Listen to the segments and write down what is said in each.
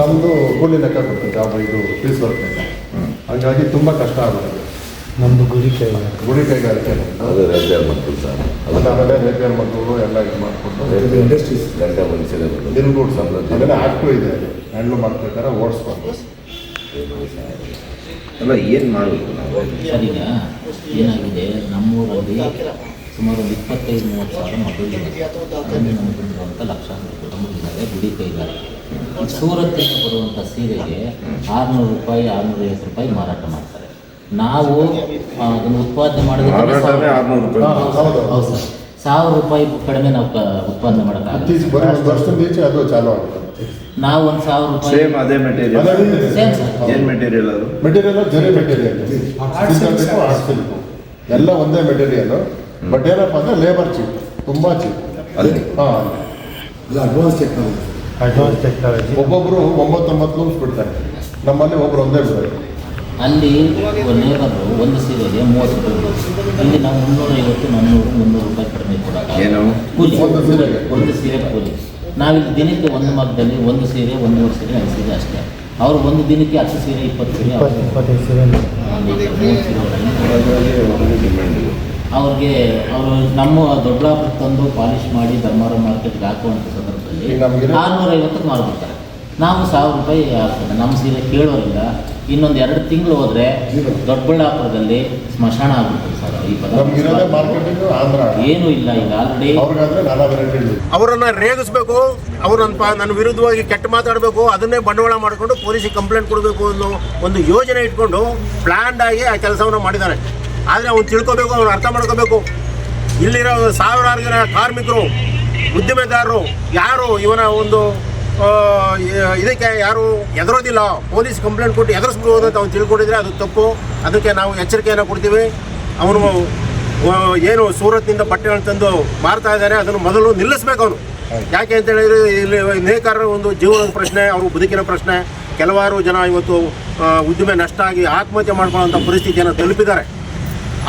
ನಮ್ಮದು ಗುಡಿ ಲೆಕ್ಕ ಕೊಡ್ತದೆ ಜಾಬ್ ಇದು ಪೀಸ್ ವರ್ಕ್ ಹಾಗಾಗಿ ತುಂಬ ಕಷ್ಟ ಆಗುತ್ತೆ. ನಮ್ಮದು ಗುಡಿ ಕೈ ಗುಡಿ ಕೈಗಾರಿಕೆ. ಅದೇ ರೇಪೇರ್ ಮಾಡ್ತೀವಿ ಸರ್. ಆಮೇಲೆ ರೇಪಿಯರ್ ಮಕ್ಕಳು ಎಲ್ಲ ಇದು ಮಾಡಿಕೊಂಡು ಇಂಡಸ್ಟ್ರೀಸ್ ಗಂಟೆ ಮನುಷ್ಯರೇ ಸಮೃದ್ಧಿ ಅದನ್ನ ಆ್ಯಕ್ಟು ಇದೆ. ಹ್ಯಾಂಡ್ಲ್ ಮಾಡ್ಬೇಕಾದ್ರೆ ಓಡಿಸ್ಬಾರ್ದು ಅಲ್ಲ ಏನು ಮಾಡಬೇಕು ನಾವು? ಈಗ ಏನಾಗಿದೆ? ನಮ್ಮೂರಲ್ಲಿ ಸುಮಾರು ಒಂದು ಇಪ್ಪತ್ತೈದು ಮೂವತ್ತು ಸಾವಿರ ಮಕ್ಕಳು ಅಂತ ಲಕ್ಷಾಂತರ ಕುಟುಂಬಗಳಿದ್ದಾರೆ ಗುಡಿ ಕೈಗಾರಿಕೆ. ಸೂರತ್ತಿಂದ ಬರುವಂಥ ಸೀರೆಗೆ ಆರುನೂರು ರೂಪಾಯಿ ಆರುನೂರೈವತ್ತು ರೂಪಾಯಿ ಮಾರಾಟ ಮಾಡ್ತಾರೆ. ನಾವು ಅದನ್ನು ಉತ್ಪಾದನೆ ಮಾಡಿದ್ರೆ ಆರ್ನೂರು ಹೌದು. ಸರ್. ಸಾವಿರ ರೂಪಾಯಿ ಕಡಿಮೆ ನಾವು ಉತ್ಪಾದನೆ ಮಾಡೋಕ್ಕಾಗಲ್ಲ ವರ್ಷದಿಂದ ಈಚೆ ಅದು ಚಾಲು ಆಗುತ್ತೆ. ನಾವು ಒಂದು ಸಾವಿರ ರೂಪಾಯಿ ಸೇಮ್ ಅದೇ ಮೆಟೀರಿಯಲ್ ಅದೇ ಸೇಮ್ ಸರ್. ಏನು ಮೆಟೀರಿಯಲ್ ಅದು? ಮೆಟೀರಿಯಲ್ ಜರಿ ಮೆಟೀರಿಯಲ್ ಎಲ್ಲ ಒಂದೇ ಮೆಟೀರಿಯಲ್ ಬಟ್ ಏನಪ್ಪ ಅಂದರೆ ಲೇಬರ್ ಚೀಪ್ ತುಂಬ ಚೀಪ್ ಅಲ್ಲಿ? ಹಾಂ. ಅಡ್ವಾನ್ಸ್ ಟೆಕ್ನಾಲಜಿ ಅಡ್ವಾನ್ಸ್ ಟೆಕ್ನಾಲಜಿ ಒಬ್ಬೊಬ್ಬರು ಒಂಬತ್ತೊಂಬತ್ತು ಲೂಸ್ ಬಿಡ್ತಾರೆ. ನಮ್ಮಲ್ಲಿ ಒಬ್ರು ಒಂದೇ ಬಿಡೋದು ಅಲ್ಲಿ ಲೇಬರು ಒಂದು ಸೀರೆಗೆ ಮೂವತ್ತು ರೂಪಾಯಿ. ಇಲ್ಲಿ ನಾವು ಮುನ್ನೂರೈವತ್ತು ನಾನ್ನೂರು ಮುನ್ನೂರು ರೂಪಾಯಿ ಕಡಿಮೆ. ಏನು ಕೂಲಿ. ಒಂದು ಸೀರೆಗೆ? ಒಂದು ಸೀರೆ ಕೂಲಿ. ನಾವಿಲ್ಲಿ ದಿನಕ್ಕೆ ಒಂದು ಮಗದಲ್ಲಿ ಒಂದು ಸೀರೆ ಒಂದೂವರೆ ಸೀರೆ ಐದು ಸೀರೆ ಅಷ್ಟೇ. ಅವರು ಒಂದು ದಿನಕ್ಕೆ ಹತ್ತು ಸೀರೆ ಇಪ್ಪತ್ತು ಸೀರೆ ಇಪ್ಪತ್ತು ಇಪ್ಪತ್ತೈದು ಸೀರೆ. ಅವ್ರಿಗೆ ಅವರು ನಮ್ಮ ದೊಡ್ಡ ತಂದು ಪಾಲಿಷ್ ಮಾಡಿ ಧರ್ಮಾರ ಮಾರ್ಕೆಟ್ಗೆ ಹಾಕುವಂಥ ಸಂದರ್ಭದಲ್ಲಿ ಈಗ ನಮ್ಗಿರೋ- ಆರುನೂರ ಐವತ್ತಕ್ಕೆ ಮಾರ್ಬಿಡ್ತಾರೆ ನಾವು ಸಾವಿರ ರೂಪಾಯಿ ಆಗ್ತದೆ ನಮ್ಮ ಸೀರೆ ಕೇಳೋರಿಂದ ಇನ್ನೊಂದು ಎರಡು ತಿಂಗಳು ಹೋದರೆ ದೊಡ್ಡಬಳ್ಳಾಪುರದಲ್ಲಿ ಸ್ಮಶಾನ ಆಗ್ಬಿಡ್ತದೆ ಸರ್ ಈ ನಮ್ಗಿರೋದೇ ಪದ ಏನೂ ಇಲ್ಲ ಈಗ ಆಲ್ರೆಡಿ ಅವರನ್ನ ರೇಗಿಸ್ಬೇಕು ಅವರನ್ನ ನನ್ನ ನನ್ನ ವಿರುದ್ಧವಾಗಿ ಕೆಟ್ಟ ಮಾತಾಡಬೇಕು ಅದನ್ನೇ ಬಂಡವಾಳ ಮಾಡಿಕೊಂಡು ಪೊಲೀಸಿಗೆ ಕಂಪ್ಲೇಂಟ್ ಕೊಡಬೇಕು ಅನ್ನೋ ಒಂದು ಯೋಜನೆ ಇಟ್ಕೊಂಡು ಪ್ಲ್ಯಾಂಡ್ ಆಗಿ ಆ ಕೆಲಸವನ್ನು ಮಾಡಿದ್ದಾರೆ. ಆದರೆ ಅವ್ನು ತಿಳ್ಕೊಬೇಕು ಅವ್ನು ಅರ್ಥ ಮಾಡ್ಕೋಬೇಕು. ಇಲ್ಲಿರೋ ಸಾವಿರಾರು ಜನ ಕಾರ್ಮಿಕರು ಉದ್ದಿಮೆದಾರರು ಯಾರು? ಇವನ ಒಂದು ಇದಕ್ಕೆ ಯಾರು ಎದುರೋದಿಲ್ಲ ಪೊಲೀಸ್ ಕಂಪ್ಲೇಂಟ್ ಕೊಟ್ಟು ಎದುರಿಸ್ಬೋದು ಅಂತ ಅವ್ನು ತಿಳ್ಕೊಂಡಿದ್ರೆ ಅದು ತಪ್ಪು. ಅದಕ್ಕೆ ನಾವು ಎಚ್ಚರಿಕೆಯನ್ನು ಕೊಡ್ತೀವಿ. ಅವನು ಏನು ಸೂರತ್ನಿಂದ ಬಟ್ಟೆಗಳನ್ನು ತಂದು ಮಾರ್ತಾ ಇದ್ದಾರೆ ಅದನ್ನು ಮೊದಲು ನಿಲ್ಲಿಸ್ಬೇಕು ಅವನು. ಯಾಕೆ ಅಂತ ಹೇಳಿದ್ರೆ ಇಲ್ಲಿ ನೇಕಾರರ ಒಂದು ಜೀವನದ ಪ್ರಶ್ನೆ ಅವರು ಬದುಕಿನ ಪ್ರಶ್ನೆ. ಕೆಲವಾರು ಜನ ಇವತ್ತು ಉದ್ದಿಮೆ ನಷ್ಟ ಆಗಿ ಆತ್ಮಹತ್ಯೆ ಮಾಡ್ಕೊಳ್ಳೋಂಥ ಪರಿಸ್ಥಿತಿಯನ್ನು ತಲುಪಿದ್ದಾರೆ.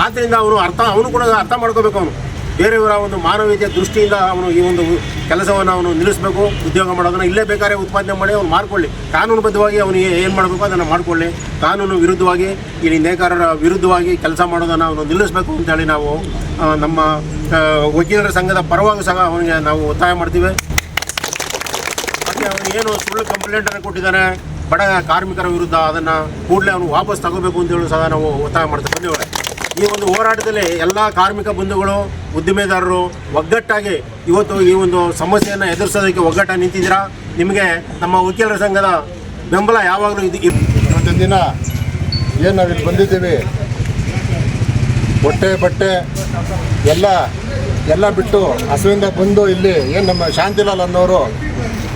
ಆದ್ದರಿಂದ ಅವನು ಅರ್ಥ ಅವನು ಕೂಡ ಅರ್ಥ ಮಾಡ್ಕೋಬೇಕು ಅವನು. ಬೇರೆಯವರ ಒಂದು ಮಾನವೀಯತೆಯ ದೃಷ್ಟಿಯಿಂದ ಅವನು ಈ ಒಂದು ಕೆಲಸವನ್ನು ಅವನು ನಿಲ್ಲಿಸಬೇಕು, ಉದ್ಯೋಗ ಮಾಡೋದನ್ನು ಇಲ್ಲೇ ಬೇಕಾದ್ರೆ ಉತ್ಪಾದನೆ ಮಾಡಿ ಅವನು ಮಾಡ್ಕೊಳ್ಳಿ. ಕಾನೂನುಬದ್ಧವಾಗಿ ಅವನಿಗೆ ಏನು ಮಾಡಬೇಕು ಅದನ್ನು ಮಾಡಿಕೊಳ್ಳಿ. ಕಾನೂನು ವಿರುದ್ಧವಾಗಿ, ಇಲ್ಲಿ ನೇಕಾರರ ವಿರುದ್ಧವಾಗಿ ಕೆಲಸ ಮಾಡೋದನ್ನು ಅವನು ನಿಲ್ಲಿಸಬೇಕು ಅಂತೇಳಿ ನಾವು ನಮ್ಮ ವಕೀಲರ ಸಂಘದ ಪರವಾಗಿ ಸಹ ಅವನಿಗೆ ನಾವು ಒತ್ತಾಯ ಮಾಡ್ತೀವಿ. ಮತ್ತು ಅವನು ಏನು ಸುಳ್ಳು ಕಂಪ್ಲೇಂಟನ್ನು ಕೊಟ್ಟಿದ್ದಾನೆ, ಬಡ ಕಾರ್ಮಿಕರ ವಿರುದ್ಧ ಅದನ್ನು ಕೂಡಲೇ ಅವನು ವಾಪಸ್ ತಗೋಬೇಕು ಅಂತೇಳಿ ಸಹ ನಾವು ಒತ್ತಾಯ ಮಾಡ್ತೀವಿ ಬಂದಿದ್ದೇವೆ. ಈ ಒಂದು ಹೋರಾಟದಲ್ಲಿ ಎಲ್ಲ ಕಾರ್ಮಿಕ ಬಂಧುಗಳು, ಉದ್ದಿಮೆದಾರರು ಒಗ್ಗಟ್ಟಾಗಿ ಇವತ್ತು ಈ ಒಂದು ಸಮಸ್ಯೆಯನ್ನು ಎದುರಿಸೋದಕ್ಕೆ ಒಗ್ಗಟ್ಟಾಗಿ ನಿಂತಿದ್ದೀರಾ? ನಿಮಗೆ ನಮ್ಮ ವಕೀಲರ ಸಂಘದ ಬೆಂಬಲ ಯಾವಾಗಲೂ ಇದು ಇವತ್ತಿನ ದಿನ ಏನು ನಾವಿಲ್ಲಿ ಬಂದಿದ್ದೀವಿ? ಹೊಟ್ಟೆ ಬಟ್ಟೆ ಎಲ್ಲ ಎಲ್ಲ ಬಿಟ್ಟು ಹಸುವಿಂದ ಬಂದು ಇಲ್ಲಿ ಏನು ನಮ್ಮ ಶಾಂತಿಲಾಲ್ ಅನ್ನೋರು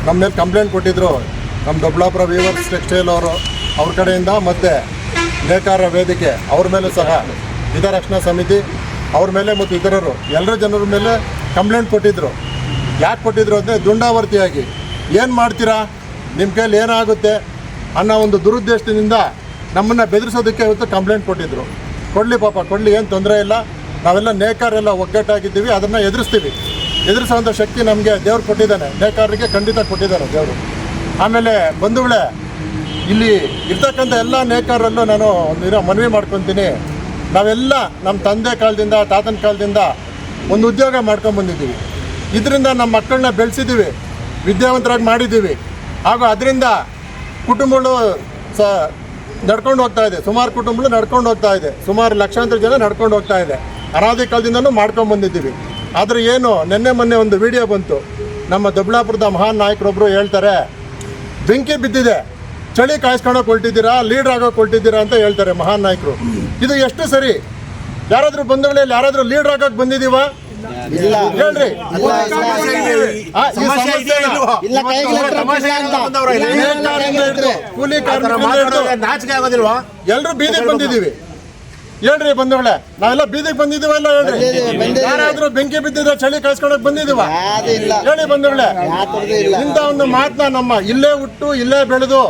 ನಮ್ಮ ಮೇಲೆ ಕಂಪ್ಲೇಂಟ್ ಕೊಟ್ಟಿದ್ದರು ನಮ್ಮ ದೊಡ್ಡಾಪುರ ವೀವರ್ಸ್ ಟೆಕ್ಸ್ಟೈಲ್ ಅವರು, ಅವ್ರ ಕಡೆಯಿಂದ ಮತ್ತು ನೇಕಾರ ವೇದಿಕೆ ಅವ್ರ ಮೇಲೂ ಸಹ ಹಿತರಕ್ಷಣಾ ಸಮಿತಿ ಅವ್ರ ಮೇಲೆ ಮತ್ತು ಇತರರು, ಎಲ್ಲರ ಜನರ ಮೇಲೆ ಕಂಪ್ಲೇಂಟ್ ಕೊಟ್ಟಿದ್ದರು ಯಾಕೆ ಕೊಟ್ಟಿದ್ರು ಅಂದರೆ ದುಂಡಾವರ್ತಿಯಾಗಿ. ಏನು ಮಾಡ್ತೀರಾ? ನಿಮ್ಮ ಕೈಯಲ್ಲಿ ಏನಾಗುತ್ತೆ ಅನ್ನೋ ಒಂದು ದುರುದ್ದೇಶದಿಂದ ನಮ್ಮನ್ನು ಬೆದರಿಸೋದಕ್ಕೆ ಇವತ್ತು ಕಂಪ್ಲೇಂಟ್ ಕೊಟ್ಟಿದ್ದರು ಕೊಡಲಿ ಪಾಪ, ಕೊಡಲಿ, ಏನು ತೊಂದರೆ ಇಲ್ಲ. ನಾವೆಲ್ಲ ನೇಕಾರೆಲ್ಲ ಒಗ್ಗಟ್ಟಾಗಿದ್ದೀವಿ, ಅದನ್ನು ಎದುರಿಸ್ತೀವಿ. ಎದುರಿಸೋವಂಥ ಶಕ್ತಿ ನಮಗೆ ದೇವ್ರು ಕೊಟ್ಟಿದ್ದಾನೆ. ನೇಕಾರರಿಗೆ ಖಂಡಿತ ಕೊಟ್ಟಿದ್ದಾನೆ ದೇವರು. ಆಮೇಲೆ ಬಂಧುಗಳೇ, ಇಲ್ಲಿ ಇರ್ತಕ್ಕಂಥ ಎಲ್ಲ ನೇಕಾರರಲ್ಲೂ ನಾನು ಒಂದು ಮನವಿ ಮಾಡ್ಕೊತೀನಿ. ನಾವೆಲ್ಲ ನಮ್ಮ ತಂದೆ ಕಾಲದಿಂದ, ತಾತನ ಕಾಲದಿಂದ ಒಂದು ಉದ್ಯೋಗ ಮಾಡ್ಕೊಂಡು ಬಂದಿದ್ದೀವಿ. ಇದರಿಂದ ನಮ್ಮ ಮಕ್ಕಳನ್ನ ಬೆಳೆಸಿದ್ದೀವಿ, ವಿದ್ಯಾವಂತರಾಗಿ ಮಾಡಿದ್ದೀವಿ. ಹಾಗೂ ಅದರಿಂದ ಕುಟುಂಬಗಳು ಸ, ನಡ್ಕೊಂಡು ಹೋಗ್ತಾ ಇದೆ. ಸುಮಾರು ಕುಟುಂಬಗಳು ನಡ್ಕೊಂಡು ಹೋಗ್ತಾ ಇದೆ. ಸುಮಾರು ಲಕ್ಷಾಂತರ ಜನ ನಡ್ಕೊಂಡು ಹೋಗ್ತಾ ಇದೆ. ಅನಾದಿ ಕಾಲದಿಂದನೂ ಮಾಡ್ಕೊಂಡು ಬಂದಿದ್ದೀವಿ. ಆದರೆ ಏನು, ನಿನ್ನೆ ಮೊನ್ನೆ ಒಂದು ವಿಡಿಯೋ ಬಂತು. ನಮ್ಮ ದೊಡ್ಡಬಳ್ಳಾಪುರದ ಮಹಾನ್ ನಾಯಕರೊಬ್ಬರು ಹೇಳ್ತಾರೆ, ಬೆಂಕಿ ಬಿದ್ದಿದೆ. ಚಳಿ ಕಾಯಿಸ್ಕೊಳಕ್ಕೆ ಹೊಲ್ಟಿದ್ದೀರಾ ಲೀಡರ್ ಆಗೋಕೆ ಹೊಲ್ಟಿದ್ದೀರಾ ಅಂತ ಹೇಳ್ತಾರೆ ಮಹಾನ್ ನಾಯಕರು. ಇದು ಎಷ್ಟು ಸರಿ? ಯಾರಾದ್ರೂ ಬಂಧುಗಳಲ್ಲಿ ಯಾರಾದ್ರೂ ಲೀಡರ್ ಆಗೋಕೆ ಬಂದಿದ್ದೀವ? ಹೇಳ್ರಿ. ಕೂಲಿ ಆ ಎಲ್ಲರೂ ಬೀದಿಗೆ ಬಂದಿದ್ದೀವಿ. ಹೇಳ್ರಿ ಬಂಧುಗಳೇ ನಾವೆಲ್ಲ ಬೀದಿಗೆ ಬಂದಿದ್ದೀವಲ್ಲ ಹೇಳ್ರಿ? ಬಂದಿದ್ದೀವಿ, ಬಂದಿದ್ದೀವಿ. ಯಾರಾದ್ರೂ ಬೆಂಕಿ ಬಿದ್ದಿದ್ರೆ ಚಳಿ ಕಾಯಿಸ್ಕೊಳಕ್ ಇಲ್ಲ. ಹೇಳಿ ಬಂಧುಗಳೇ. ಇಂತ ಇಂಥ ಒಂದು ಮಾತನ್ನ ನಮ್ಮ ಇಲ್ಲೇ ಹುಟ್ಟು ಇಲ್ಲೇ ಬೆಳೆದು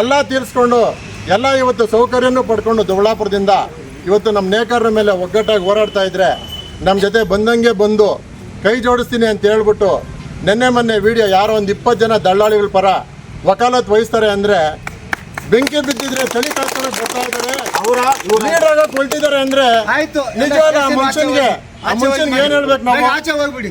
ಎಲ್ಲ ತೀರಿಸ್ಕೊಂಡು ಎಲ್ಲ ಇವತ್ತು ಸೌಕರ್ಯನೂ ಪಡ್ಕೊಂಡು ದೊಡ್ಡಾಪುರದಿಂದ ಇವತ್ತು ನಮ್ಮ ನೇಕಾರರ ಮೇಲೆ ಒಗ್ಗಟ್ಟಾಗಿ ಹೋರಾಡ್ತಾ ಇದ್ರೆ ನಮ್ಮ ಜೊತೆ ಬಂದಂಗೆ ಬಂದು ಕೈ ಜೋಡಿಸ್ತೀನಿ ಅಂತ ಹೇಳ್ಬಿಟ್ಟು ನಿನ್ನೆ ಮೊನ್ನೆ ವಿಡಿಯೋ ಯಾರೋ ಒಂದು ಇಪ್ಪತ್ತು ಜನ ದಳ್ಳಾಳಿಗಳ ಪರ ವಕಾಲತ್ ವಹಿಸ್ತಾರೆ ಅಂದರೆ ಬೆಂಕಿ ಬಿದ್ದಿದ್ರೆ ಚಳಿ ಕಾಸ್ತಾರೆ ಬರ್ತಾ ಇದ್ದಾರೆ. ಅವರ ಇವ್ರ. ಲೀಡರ್ ಆಗಕ್ ಹೊರಟಿದ್ದಾರೆ ಅಂದ್ರೆ ಆಯ್ತು. ನಿಜವಾದ ಆ ಮನುಷ್ಯನ್ಗೆ ಆ ಮನುಷ್ಯನ್ಗೆ ಏನ್ ಹೇಳ್ಬೇಕು ನಾವು? ಆಚೆ ಹೋಗ್ಬಿಡಿ.